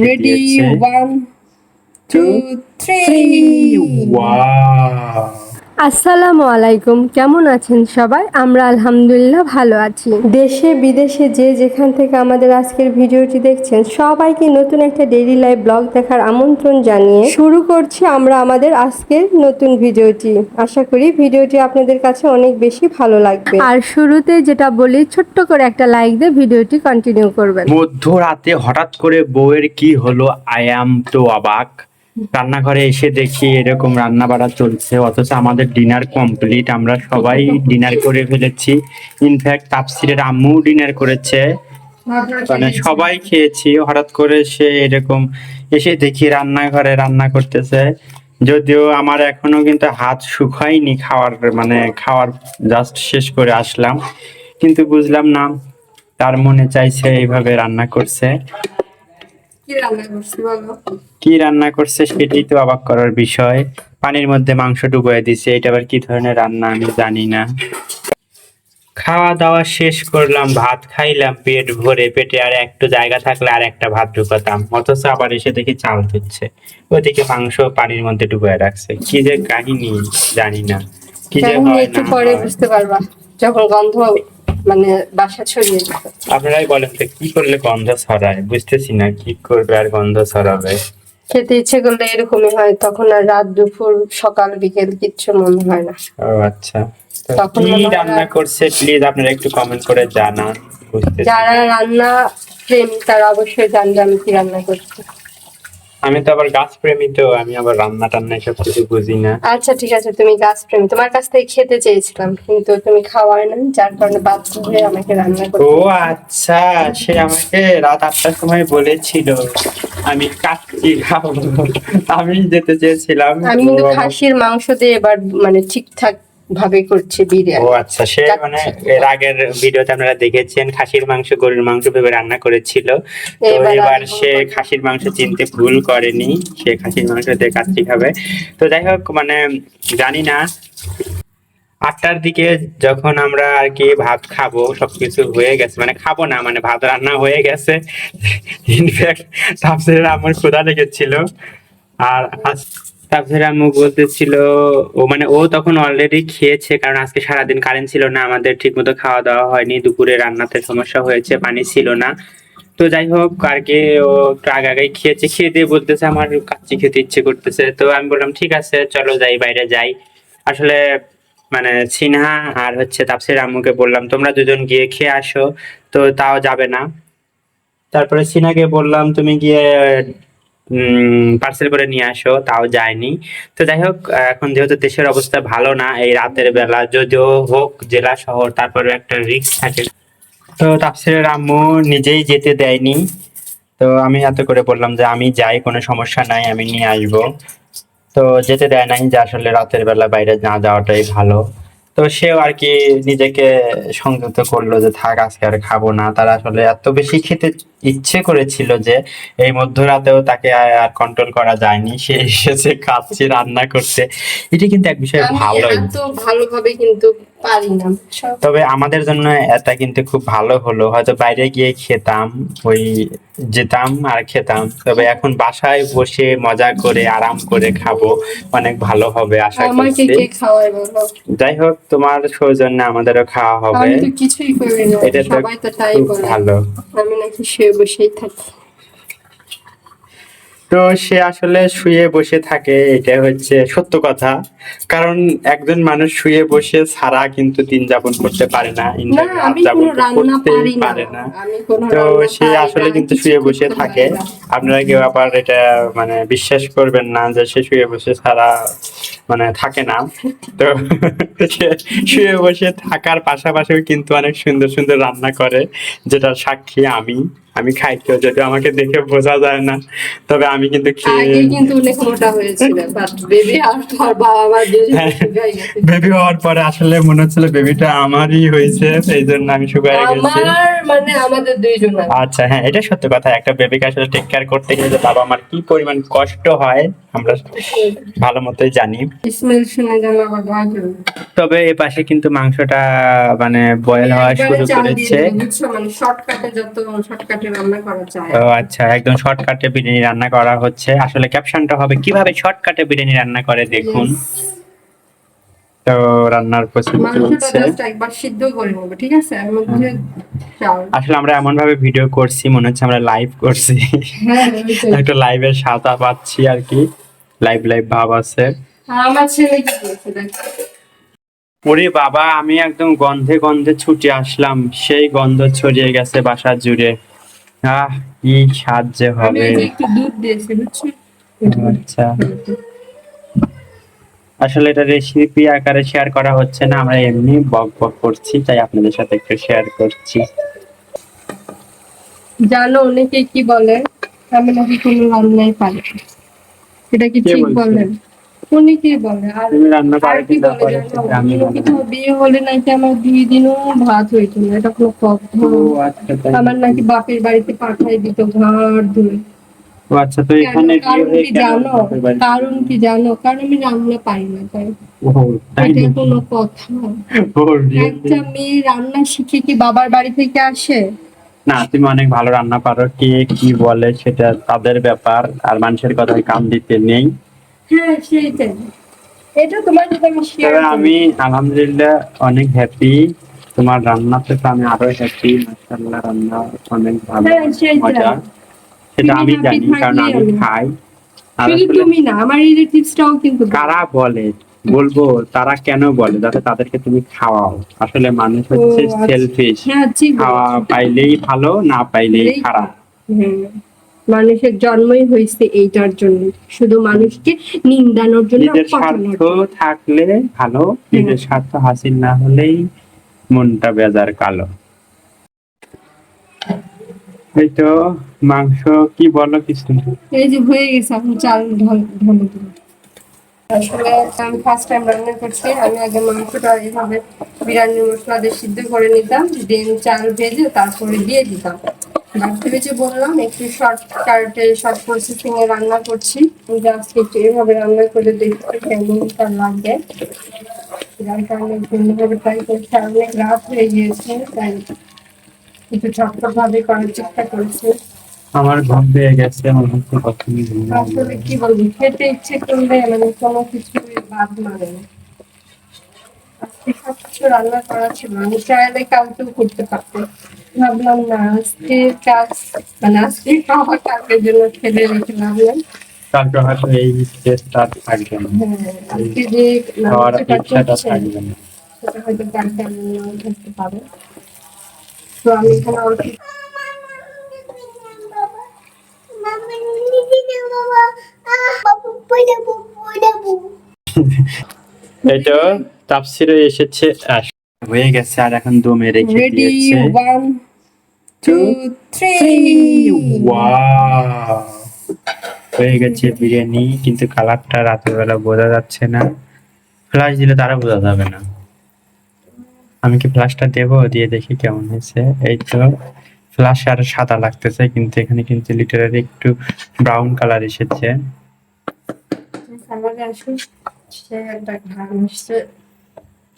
Ready, one, two, three. Wow. আসসালামু আলাইকুম। কেমন আছেন সবাই? আমরা আলহামদুলিল্লাহ ভালো আছি। দেশে, বিদেশে যে যেখান থেকে আমাদের আজকের ভিডিওটি দেখছেন, সবাইকে নতুন একটা ডেইলি লাইফ ব্লগ দেখার আমন্ত্রণ জানিয়ে শুরু করছি আমরা আমাদের আজকের নতুন ভিডিওটি। আশা করি ভিডিওটি আপনাদের কাছে অনেক বেশি ভালো লাগবে। আর শুরুতে যেটা বলি, ছোট্ট করে একটা লাইক দিয়ে ভিডিওটি কন্টিনিউ করবেন। মধ্যরাতে হঠাৎ করে বউয়ের কি হলো? আই অ্যাম তো অবাক। রান্নাঘরে এসে দেখি এরকম রান্না বাড়া চলছে, অথচ আমাদের ডিনার কমপ্লিট আমরা সবাই ডিনার করে ফেলেছি। ইনফ্যাক্ট তাপসিরের আম্মু ডিনার করেছে। মানে সবাই খেয়েছি, হঠাৎ করে সে এরকম এসে দেখি রান্নাঘরে রান্না করতেছে। যদিও আমার এখনও কিন্তু হাত শুকায়নি খাওয়ার মানে খাওয়ার জাস্ট শেষ করে আসলাম। কিন্তু বুঝলাম না, তার মনে চাইছে এইভাবে রান্না করছে। কি রান্না করছি সেটাই তো অবাক করার বিষয়। পানির মধ্যে মাংস ডুবিয়ে দিছে এটা আবার কি ধরনের রান্না আমি জানি না। খাওয়া দাওয়া শেষ করলাম ভাত খাইলাম পেট ভরে পেটে আর একটু জায়গা থাকলে আর একটা ভাত ঢুকাতাম। অথচ আবার এসে দেখি চাল ধুচ্ছে। ওদিকে মাংস পানির মধ্যে ডুবিয়ে রাখছে। কি যে কাহিনী জানি না। কি যে হয় একটু না পরে বুঝতে পারবা। যখন গন্ধ মানে বাসা ছড়িয়ে যাবে আপনারাই বলেন তো কি করলে গন্ধ ছড়ায়? বুঝতেছি না কি করবে আর গন্ধ ছড়াবে। খেতে ইচ্ছে করলে এরকমই হয় তখন আর রাত দুপুর সকাল বিকেল কিচ্ছু মনে হয় না। ও আচ্ছা। তখন কি রান্না করছে? প্লিজ আপনারা একটু কমেন্ট করে জানান। যারা রান্না প্রেমী তারা অবশ্যই জানবে আমি কি রান্না করছি। আমি তো আবার গাছ প্রেমী তো আমি আবার রান্না টান্না সব কিছু বুঝি না। আচ্ছা ঠিক আছে তুমি গাছ প্রেমী তোমার কাছ থেকে খেতে চেয়েছিলাম কিন্তু তুমি খাওয়াই না যার কারণে বাধ্য হয়ে আমাকে রান্না ও আচ্ছা সে আমাকে রাত আটটার সময় বলেছিল আমি কাচ্চি খাব। আমি যেতে চেয়েছিলাম। আমি কিন্তু খাসির মাংস দিয়ে এবার মানে ঠিকঠাক ভাবে করছি ও আচ্ছা সে মানে এর আগের ভিডিওতে আপনারা দেখেছেন খাসির মাংস গরুর মাংস ভেবে রান্না করেছিল। তো এবার এবার সে খাসির মাংস চিনতে ভুল করেনি সে খাসির মাংস দিয়ে কাচ্চি খাবে। তো যাই হোক মানে জানি না আটটার দিকে যখন আমরা আর কি ভাত খাব সবকিছু হয়ে গেছে মানে খাব না মানে ভাত রান্না হয়ে গেছে। ইনফ্যাক্ট তাপসের আমার ক্ষুধা লেগেছিল। আর আজ- তাপসের আম্মু বলতেছিল, ও মানে ও তখন অলরেডি খেয়েছে, কারণ আজকে সারাদিন কারেন্ট ছিল না, আমাদের ঠিকমতো খাওয়া দাওয়া হয়নি, দুপুরে রান্নাতে সমস্যা হয়েছে, পানি ছিল না। তো যাই হোক, আর ও একটু আগে আগে খেয়েছে, খেয়ে দিয়ে বলতেছে আমার কাচ্চি খেতে ইচ্ছে করতেছে। তো আমি বললাম, ঠিক আছে, চলো যাই, বাইরে যাই। আসলে মানে সিনহা আর হচ্ছে তাপসির আম্মুকে বললাম, তোমরা দুজন গিয়ে খেয়ে আসো, তো তাও যাবে না। তারপরে সিনাকে বললাম, তুমি গিয়ে পার্সেল করে নিয়ে আসো, তাও যায়নি। তো যাই হোক, এখন যেহেতু দেশের অবস্থা ভালো না, এই রাতের বেলা যদিও হোক, জেলা শহর তারপরে একটা রিস্ক থাকে। তো তাপসিরের আম্মু নিজেই যেতে দেয়নি। তো আমি এত করে বললাম যে আমি যাই, কোনো সমস্যা নাই, আমি নিয়ে আসব। তো যেতে দেয় নাই, যে আসলে রাতের বেলা বাইরে না যাওয়াটাই ভালো। তো সেও আর কি নিজেকে সংযত করল যে থাক, আজকে আর খাব না। তারা আসলে এত বেশি খেতে ইচ্ছে করেছিল যে এই মধ্যরাতেও তাকে আর কন্ট্রোল করা যায়নি। সে এসেছে কাচ্ছি রান্না করতে এটি কিন্তু এক বিষয়ে এত ভালোভাবে কিন্তু পারি না। তবে আমাদের জন্য এটা কিন্তু খুব ভালো হলো। হয়তো বাইরে গিয়ে খেতাম ওই যেতাম আর খেতাম। তবে এখন বাসায় বসে মজা করে আরাম করে খাব। অনেক ভালো হবে আশা করছি। যাই হোক তোমার সৌজন্যে আমাদেরও খাওয়া হবে। আমি তো কিছুই করি না এটা তো সবাই তো তাই খুব বলে ভালো। আমি নাকি শুয়ে বসেই থাকি। তো সে আসলে শুয়ে বসে থাকে এটা হচ্ছে সত্য কথা। কারণ একজন মানুষ শুয়ে বসে ছাড়া কিন্তু দিন যাপন করতে পারে না যাপন তো করতেই পারে না। তো সে আসলে কিন্তু শুয়ে বসে থাকে। আপনারা কেউ আবার এটা মানে বিশ্বাস করবেন না যে সে শুয়ে বসে ছাড়া মানে থাকে না। তো সে শুয়ে বসে থাকার পাশাপাশিও কিন্তু অনেক সুন্দর সুন্দর রান্না করে যেটার সাক্ষী আমি। আমি খাই কেউ যদি আমাকে দেখে বোঝা যায় না তবে আমি কিন্তু খেয়ে কিন্তু অনেক মোটা হয়েছিল বেবি আর বাবা মা দুজন হ্যাঁ। শুকাই বেবি হওয়ার পরে আসলে মনে হচ্ছিল বেবিটা আমারই হয়েছে সেই জন্য আমি শুকায় গেছি। মানে আমাদের দুইজনের আচ্ছা হ্যাঁ এটা সত্য কথা একটা বেবিকে আসলে টেক কেয়ার করতে গেলে বাবা মার কি পরিমাণ কষ্ট হয় আমরা ভালো মতোই জানি। তবে এ পাশে কিন্তু মাংসটা মানে বয়েল হওয়া শুরু করেছে। মানে শর্টকাটে যত শর্টকাটে শর্টকাটে রান্না করা যায়। ও আচ্ছা একদম শর্টকাটে বিরিয়ানি রান্না করা হচ্ছে। আসলে ক্যাপশনটা হবে কীভাবে শর্টকাটে বিরিয়ানি রান্না করে দেখুন। তো রান্নার প্রস্তুতি চলছে। একবার সিদ্ধ করে নেব ঠিক আছে? আসলে আমরা এমন ভাবে ভিডিও করছি মনে হচ্ছে আমরা লাইভ করছি। একটা লাইভের সাদা পাচ্ছি আর কি। লাইভ লাইভ ভাব আছে। আমার ছেলে কি করেছে ওরে বাবা আমি একদম গন্ধে গন্ধে ছুটে আসলাম। সেই গন্ধ ছড়িয়ে গেছে বাসা জুড়ে। আহ কি স্বাদ যে হবে। একটু দুধ দিয়েছি আচ্ছা। আসলে এটা রেসিপি আকারে শেয়ার করা হচ্ছে না আমরা এমনি বক বক করছি তাই আপনাদের সাথে একটু শেয়ার করছি। জানো অনেকে কি বলে আমি নাকি কোনো রান্নাই পারি এটা কি ঠিক বলছে? বলে? আর আর কি বলে বিয়ে হলে নাকি আমার দুই দিনও ভাত হইতো না? এটা কোনো কথা ও আচ্ছা। আমার নাকি? বাপের বাড়িতে পাঠাই দিত ঘর ধরে আচ্ছা তো এখানে কারণ জানো? কারণ কি জানো? কারণ আমি রান্না পারি না তাই। ও তাই এটা কোনো কথা একটা মেয়ে রান্না শিখে কি বাবার বাড়ি থেকে আসে? না তুমি অনেক ভালো রান্না পারো। কে কি বলে সেটা তাদের ব্যাপার আর মানুষের কথায় কান দিতে নেই। হ্যাঁ সেইটাই। এটা তোমার সাথে আমি শেয়ার আমি আলহামদুলিল্লাহ অনেক হ্যাপি তোমার রান্নাতে তো আমি আরও হ্যাপি মাশাআল্লাহ রান্না অনেক ভালো হ্যাঁ, মজা। সেটা আমি জানি কারণ আমি। খাই। শুধু আসলে তুমি না আমার রিলেটিভসটাও কিন্তু কারা বলে? বলব তারা কেন বলে? যাতে তাদেরকে তুমি খাওয়াও। আসলে মানুষ হচ্ছে আচ্ছা। সেলফিশ হ্যাঁ খাওয়া পাইলেই ভালো না পাইলেই খারাপ। মানুষের জন্মই হয়েছে এইটার জন্য। শুধু মানুষকে নিন্দানোর জন্য স্বার্থ থাকলে ভালো নিজের স্বার্থ হাসিল না হলেই মনটা বেজার কালো। এই তো মাংস কি বলো কিছু? এই যে হয়ে গেছে এখন চাল ঢল আসলে আমি ফার্স্ট টাইম রান্না করছি। আমি আগে মাংসটা এইভাবে বিরিয়ানি মশলা দিয়ে সিদ্ধ করে নিতাম দেন চাল ভেজে তারপরে দিয়ে দিতাম। ভাবতে ভেজে বললাম একটু শর্টকাটে শর্ট প্রসেসিং এ রান্না করছি। জাস্ট একটু এভাবে রান্না করে দেখতে কেমনটা লাগে। যার কারণে ভিন্নভাবে ট্রাই করছি। আর অনেক রাত হয়ে গিয়েছে তাই একটু চটপট ভাবে করার চেষ্টা করছি। আমার ঘুম পেয়ে গেছে মনে হচ্ছে কখনই ঘুমাবো আসলে কি বলব খেতে ইচ্ছে করলে মানে কোনো কিছু বাদ মানে না। আজকে সব কিছু রান্না করা ছিল আমি চাইলে কালকেও করতে পারতাম। ভাবলাম না আজকে কাজ মানে আজকে খাওয়া কালকের জন্য ফেলে রেখে ভাবলাম। কালকে হয়তো এই টেস্টটা থাকবে না। হ্যাঁ আজকে যে খাওয়ার ইচ্ছাটা থাকবে না। সেটা হয়তো কালকে আমি নাও করতে পারব। তো আমি এখানে অল্প এই তাপসিরে এসেছে হয়ে গেছে আর এখন দমে রেখে দিয়েছে। ওয়ান টু থ্রি হয়ে গেছে বিরিয়ানি কিন্তু কালারটা রাতের বেলা বোঝা যাচ্ছে না। ফ্লাশ দিলে তারা বোঝা যাবে না। আমি কি ফ্লাশটা দেবো? দিয়ে দেখি কেমন হয়েছে। এই তো ফ্লাশ আর সাদা লাগতেছে কিন্তু এখানে কিন্তু লিটারালি একটু ব্রাউন কালার এসেছে।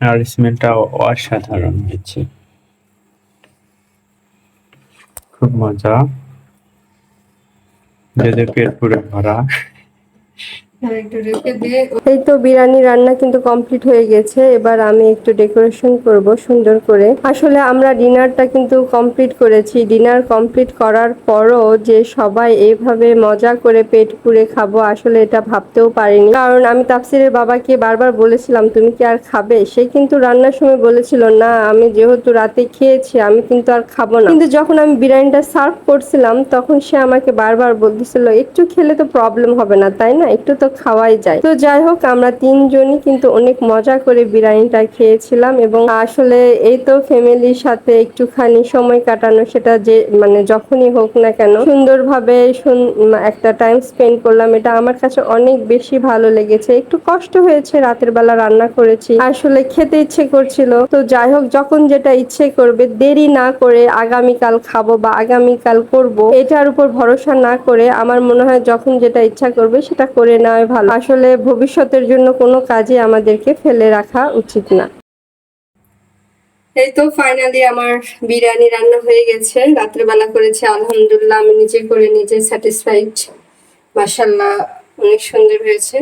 আর স্মেলটা অসাধারণ হয়েছে। খুব মজা। যদি পেট পুরো ভরা। এই তো বিরিয়ানি রান্না কিন্তু কমপ্লিট হয়ে গেছে। এবার আমি একটু ডেকোরেশন করব সুন্দর করে। আসলে আমরা ডিনারটা কিন্তু কমপ্লিট করেছি। ডিনার কমপ্লিট করার পরও যে সবাই এইভাবে মজা করে পেট পুড়ে খাব, আসলে এটা ভাবতেও পারিনি। কারণ আমি তাফসিরের বাবাকে বারবার বলেছিলাম, তুমি কি আর খাবে? সে কিন্তু রান্নার সময় বলেছিল, না, আমি যেহেতু রাতে খেয়েছি, আমি কিন্তু আর খাব না। কিন্তু যখন আমি বিরিয়ানিটা সার্ভ করছিলাম, তখন সে আমাকে বারবার বলতেছিল, একটু খেলে তো প্রবলেম হবে না, তাই না? একটু তো খাওয়াই যায়। তো যাই হোক, আমরা তিনজনই কিন্তু অনেক মজা করে বিরিয়ানিটা খেয়েছিলাম এবং আসলে এই তো ফ্যামিলির সাথে একটুখানি সময় কাটানো, সেটা যে মানে যখনই হোক না কেন, সুন্দরভাবে একটা টাইম স্পেন্ড করলাম, এটা আমার কাছে অনেক বেশি ভালো লেগেছে। একটু কষ্ট হয়েছে, রাতের বেলা রান্না করেছি, আসলে খেতে ইচ্ছে করছিল। তো যাই হোক, যখন যেটা ইচ্ছে করবে, দেরি না করে আগামীকাল খাব বা আগামীকাল করব, এটার উপর ভরসা না করে আমার মনে হয় যখন যেটা ইচ্ছা করবে, সেটা করে নেওয়াই ভালো। আসলে ভবিষ্যতের জন্য কোনো কাজে আমাদেরকে ফেলে রাখা উচিত না। এই তো ফাইনালি আমার বিরিয়ানি রান্না হয়ে গেছে। রাত্রেবেলা করেছি, আলহামদুলিল্লাহ আমি নিজে করে নিজে স্যাটিসফাইড মাসাল্লাহ অনেক সুন্দর হয়েছে।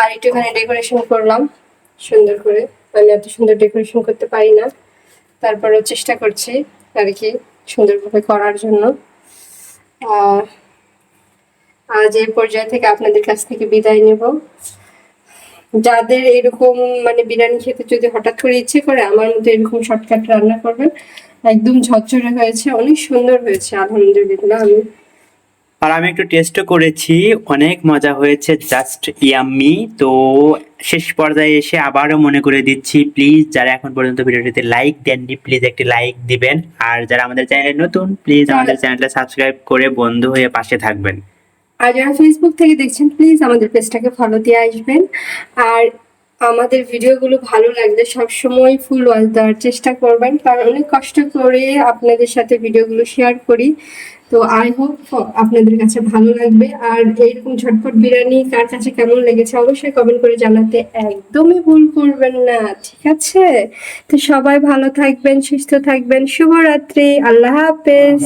আর একটুখানি ডেকোরেশন করলাম, সুন্দর করে। আমি এত সুন্দর ডেকোরেশন করতে পারি না। তারপরেও চেষ্টা করছি আর কি সুন্দরভাবে করার জন্য। আর আজ এই পর্যায় থেকে আপনাদের কাছ থেকে বিদায় নেব। যাদের এরকম মানে বিরিয়ানি খেতে যদি হঠাৎ করে ইচ্ছে করে আমার মতো এরকম শর্টকাট রান্না করবেন। একদম ঝরঝরে হয়েছে অনেক সুন্দর হয়েছে আলহামদুলিল্লাহ আমি। আর আমি একটু টেস্টও করেছি অনেক মজা হয়েছে জাস্ট ইয়াম্মি তো শেষ পর্যায়ে এসে আবারও মনে করে দিচ্ছি প্লিজ যারা এখন পর্যন্ত ভিডিওটিতে লাইক দেননি প্লিজ একটি লাইক দিবেন। আর যারা আমাদের চ্যানেলে নতুন প্লিজ আমাদের চ্যানেলটা সাবস্ক্রাইব করে বন্ধু হয়ে পাশে থাকবেন। আর যারা ফেসবুক থেকে দেখছেন প্লিজ আমাদের পেজটাকে ফলো দিয়ে আসবেন। আর আমাদের ভিডিওগুলো ভালো লাগলে সবসময় ফুল ওয়াচ দেওয়ার চেষ্টা করবেন, কারণ অনেক কষ্ট করে আপনাদের সাথে ভিডিওগুলো শেয়ার করি। তো আই হোপ আপনাদের কাছে ভালো লাগবে। আর এইরকম ঝটপট বিরিয়ানি কার কাছে কেমন লেগেছে অবশ্যই কমেন্ট করে জানাতে একদমই ভুল করবেন না, ঠিক আছে? তো সবাই ভালো থাকবেন, সুস্থ থাকবেন, শুভরাত্রি, আল্লাহ হাফেজ।